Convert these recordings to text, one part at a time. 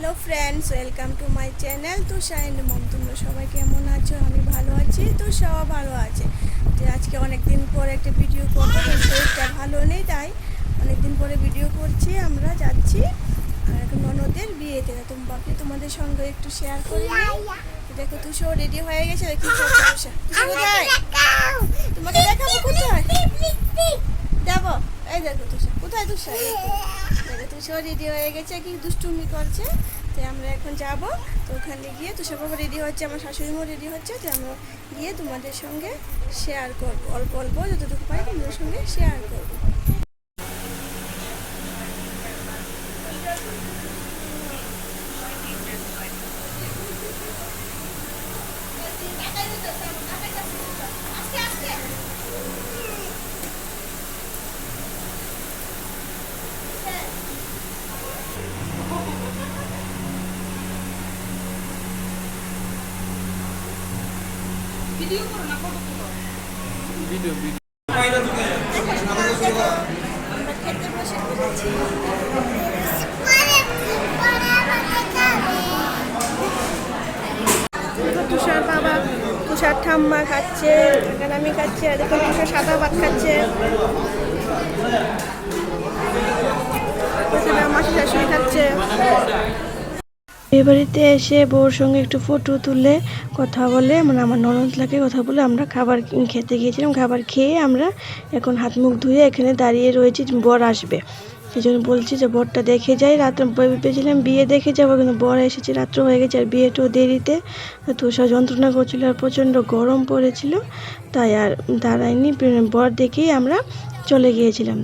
Hello friends welcome to my channel তো Shine mom. তোমরা সবাই কেমন আছো? আমি ভালো আছি তো সবাই ভালো আছে। যে আজকে অনেক দিন পর একটা ভিডিও করব শরীরটা ভালো নেই, তাই অনেক দিন পরে ভিডিও করছি, আমরা যাচ্ছি। ননদের বিয়েতে তুমি ভাবছি তোমাদের সঙ্গে একটু শেয়ার করি দেখো তুষো রেডি হয়ে গেছে কোথায়? তোমাকে দেখাবো কোথায়? এই দেখো তুষার, কোথায় তুষার। দেখো তুষার রেডি হয়ে গেছে, কি দুষ্টুমি করছে। তো আমরা এখন যাব, তো ওখানে গিয়ে তুষার বাবা রেডি হচ্ছে, আমার শাশুড়িমাও রেডি হচ্ছে, তো আমরা গিয়ে তোমাদের সঙ্গে শেয়ার করব। অল্প অল্প, যতটুকু পাই তোমাদের সঙ্গে শেয়ার করব। ভিডিও ভিডিও আমরা খেতে বসে তুষার বাবা তুষার ঠাম্মা খাচ্ছে এখানে আমি খাচ্ছি আর দেখো তুষার সাদা ভাত খাচ্ছে। আমার শাশুড়ি খাচ্ছে। এ বাড়িতে এসে বউর সঙ্গে একটু ফটো তুলে কথা বলে মানে আমার ননদ লাগে কথা বলে, আমরা খাবার খেতে গিয়েছিলাম, খাবার খেয়ে আমরা এখন হাত মুখ ধুয়ে এখানে দাঁড়িয়ে রয়েছি, বর আসবে। সেই জন্য বলছি যে, বরটা দেখে যাই, রাত্রে ভেবেছিলাম বিয়ে দেখে যাব, কিন্তু বর এসেছে, রাত্র হয়ে গেছে, আর বিয়েটাও দেরিতে। তুষার যন্ত্রণা করছিল, আর প্রচণ্ড গরম পড়েছিল, তাই আর দাঁড়ায়নি, বর দেখেই আমরা চলে গিয়েছিলাম।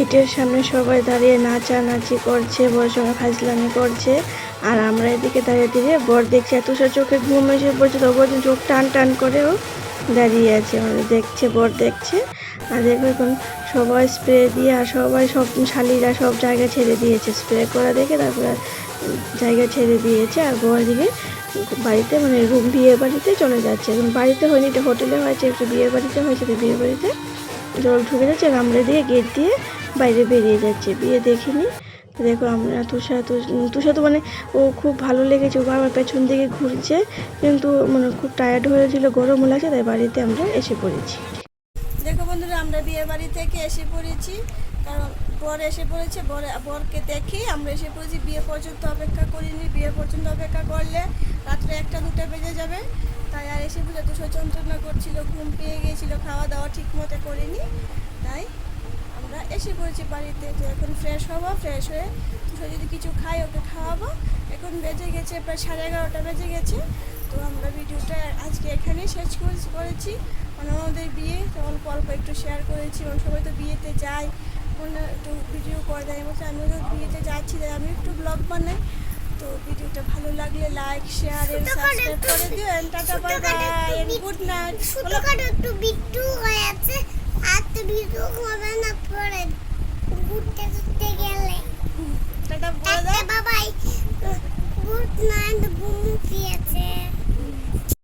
গেটের সামনে সবাই দাঁড়িয়ে নাচানাচি করছে, বড় সঙ্গে ফাজলামি করছে। আর আমরা এদিকে দাঁড়িয়ে দাঁড়িয়ে বর দেখছি, এত সব চোখে ঘুম এসে পড়ছে কিন্তু চোখ টান টান করেও দাঁড়িয়ে আছে। মানে দেখছে, বর দেখছে, আর দেখো এখন সবাই স্প্রে দিয়ে, আর সবাই সব শালিরা সব জায়গা ছেড়ে দিয়েছে। স্প্রে করা দেখে তারপরে জায়গা ছেড়ে দিয়েছে। আর বর দিকে বাড়িতে মানে রুম বিয়ে বাড়িতে চলে যাচ্ছে। এখন বাড়িতে হয়নি, এটা হোটেলে হয়েছে, একটু বিয়ে বাড়িতে হয়েছে বিয়ে বাড়িতে জল ঢুকে যাচ্ছে। আর আমরা দিয়ে গেট দিয়ে বাইরে বেরিয়ে যাচ্ছে। বিয়ে দেখিনি। দেখো আমরা তুষা তুষা তো মানে ও খুব ভালো লেগেছে। ও বারবার পেছন দিকে ঘুরছে। কিন্তু মানে খুব টায়ার্ড হয়েছিল গরমও লাগছে, তাই বাড়িতে আমরা এসে পড়েছি। দেখো বন্ধুরা, আমরা বিয়ে বাড়ি থেকে এসে পড়েছি। কারণ বর এসে পড়েছে, বর, বরকে দেখি আমরা এসে পড়েছি। বিয়ে পর্যন্ত অপেক্ষা করিনি, বিয়ে পর্যন্ত অপেক্ষা করলে রাত্রে একটা দুটো বেজে যাবে। তাই আর এসে বুঝে তুষার যন্ত্রণা করছিল, ঘুম পেয়ে গিয়েছিল খাওয়া দাওয়া ঠিক মতো করিনি। তাই আমরা এসে পড়েছি বাড়িতে তো এখন ফ্রেশ হব ফ্রেশ হয়ে যদি কিছু খাই ওকে খাওয়াবো। এখন বেজে গেছে প্রায় সাড়ে এগারোটা বেজে গেছে তো আমরা ভিডিওটা আজকে এখানেই শেষ করে- করেছি। মানে আমাদের বিয়ে তো অল্প অল্প একটু শেয়ার করেছি এবং সবাই তো বিয়েতে যায়। ওনারা একটু ভিডিও করে দেয় মতো আমিও তো বিয়েতে যাচ্ছি তাই আমি একটু ব্লগ বানাই। তো ভিডিওটা ভালো লাগলে লাইক শেয়ার এন্ড সাবস্ক্রাইব করে দিও and tata bye bye and good night ছোটখাটো একটু বিট্টু হয়েছে আর তো বিট্টু হবে না পরে ঘুরতে ঘুরতে গেলে টাটা বলে টাটা